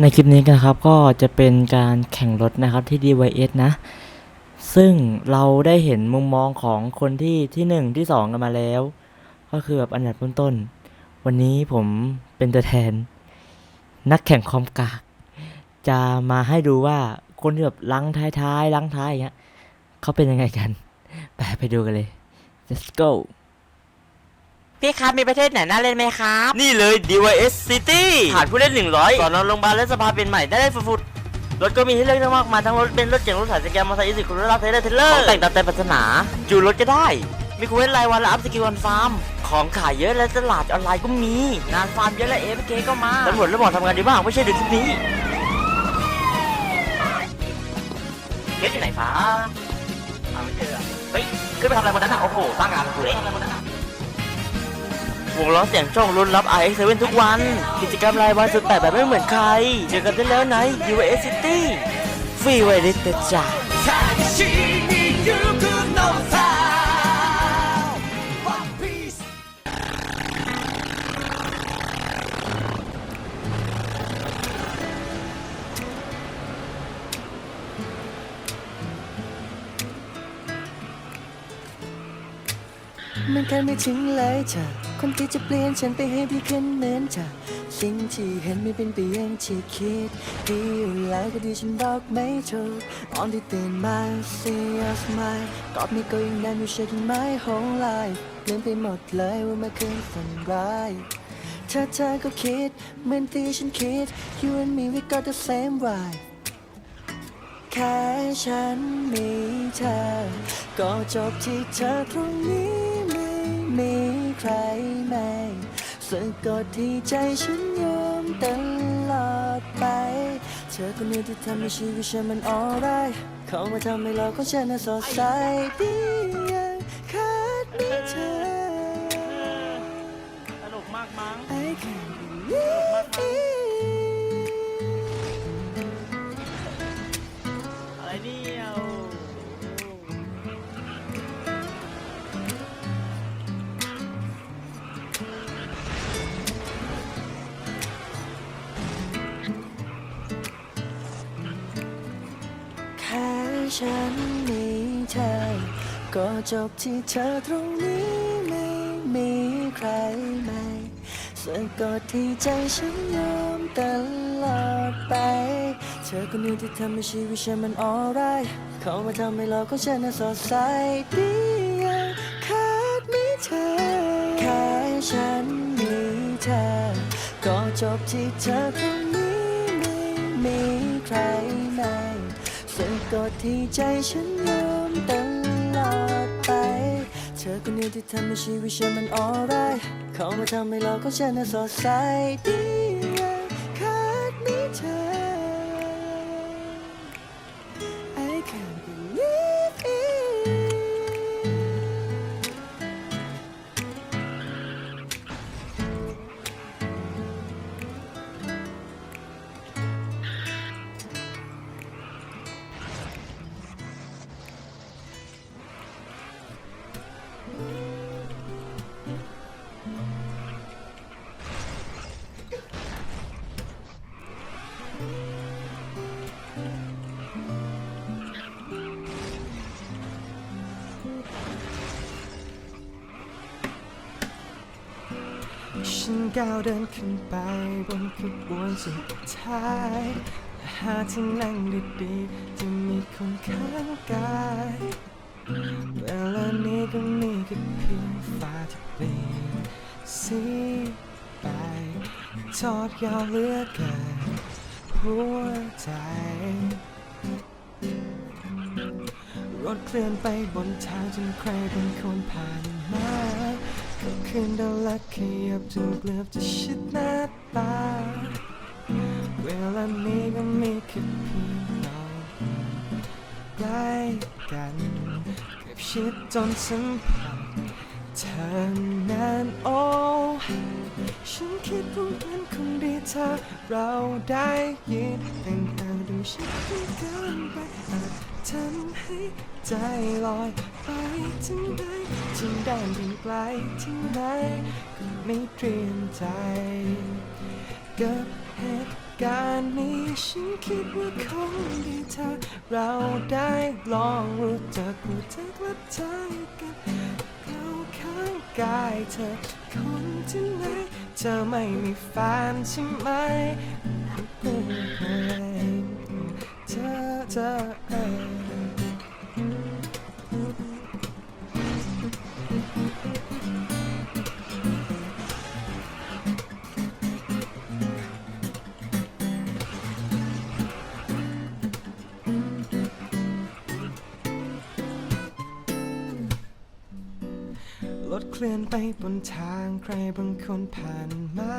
ในคลิปนี้กันครับก็จะเป็นการแข่งรถนะครับที่ DYS นะ ซึ่งเราได้เห็นมุมมองของคนที่ที่หนึ่งที่สองกันมาแล้ว ก็คือแบบอันดับต้นๆวันนี้ผมเป็นตัวแทน นักแข่งคอมกาก จะมาให้ดูว่าคนที่แบบลังท้ายๆลังท้ายอย่างเงี้ยเขาเป็นยังไงกัน ไปไปดูกันเลย let's go พี่ครับมีประเทศไหนน่าเล่นไหมครับ นี่เลย DYS City ผ่านผู้เล่น 100ก่อนนอนโรงพยาบาลและสภาเป็นใหม่ได้ได้ฟุดๆรถก็มีให้เลือกมากมายทั้งรถเป็นรถเก๋งรถสายสแกมมอเตอร์ไซค์อีสิคุณรถเทเลอร์เทเลอร์ของแต่งตามใจปรารถนา จูนรถก็ได้ มีคูเวทรายวันและอัพสกิลวันฟาร์ม ของขายเยอะและตลาดออนไลน์ก็มี งานฟาร์มเยอะและเอฟเคก็มาตำรวจและหมอทำงานดีมากไม่ใช่ดูคลิปนี้เกสอยู่ไหนฟ้าหาไม่เจออะเฮ้ยขึ้นไปทำอะไรบนนั้นอะโอ้โหสร้างงานกูเลย วงล้อเสียงช่องรุนรับ i อเซเว่นทุกวัน กิจกรรมรายวันสุดแต่แบบไม่เหมือนใคร เจอกันได้แล้วใน US City ฟรีไวริสเตจ่ามันแค่ไม่ถึงเลยจ้ะ คนที่จะเปลี่ยนฉันไปให้ดีขึ้นเหมือนเธอสิ่งที่เห็นไม่เป็นไปอย่างที่คิด ดีอยู่แล้วก็ดีฉันบอกไม่ถูกตอนที่ตื่นมา see your smile กอดนี้ก็ยังแน่นอยู่ใช่ไหม whole life ลืมไปหมดเลยว่าเมื่อคืนฝันร้ายถ้าเธอก็คิดเหมือนที่ฉันคิด you and me we got the same vibe แค่ฉันมีเธอ ก็จบที่เธอตรงนี้ มีใครไม่สะกดที่ใจฉันยอมตลอดไป เธอคนนี้ที่ทำให้ชีวิตฉันมัน alright เขามาทำให้เราของฉันนั้นสดใสดียังขา ฉันมีเธอ ก็จบที่เธอตรงนี้ไม่มีใครไม่สะกดที่ใจฉันยอมตลอดไป เธอคนนี้ที่ทำให้ชีวิตฉันมัน alright เข้ามาทำให้โลกของฉันนั้นสดใสดียังขาดมีเธอแค่ฉันมีเธอ ก็จบที่เธอตรงนี้ไม่มีใคร กดที่ใจฉันยอมตลอดไป เธอคนนี้ที่ทำให้ชีวิตฉันมันออไรเข้ามาทำให้เราก็ฉันน่ะสดใสดี ฉันก้าวเดินขึ้นไปบนขบวนสุดท้ายหาที่นั่งดีๆที่มีคนข้างกายเวลานี้ก็มีแค่เพียงฟ้าที่เปลี่ยนสีไปทอดยาวเหลือเกินหัวใจ รถเคลื่อนไปบนทางจนใครบางคนผ่านมา ก็คืนดาลักขยับจนเกือบจะชิดหน้าตา เวลานี้ก็มีแค่เพียงเราใกล้กันเกือบชิดจนสัมผัสเธอนั้นโอ้ฉันคิดว่ามันคงดีถ้าเราได้ยินแต่งต่างดูฉันที่เกินไป ทำให้ใจลอยไปถึงไหนถึงด้านถึงไกลถึงไหนก็ไม่เตรียมใจกับเหตุการณ์นี้ฉันคิดว่าคงดีถ้าเราได้ลองรู้จักรู้จักและใจกันเข้าข้างกายเธอคนที่ไหนเธอไม่มีแฟนใช่ไหมเธอเธอเอ ถเคลื่อนไปบนทางใครบางคนผ่านมา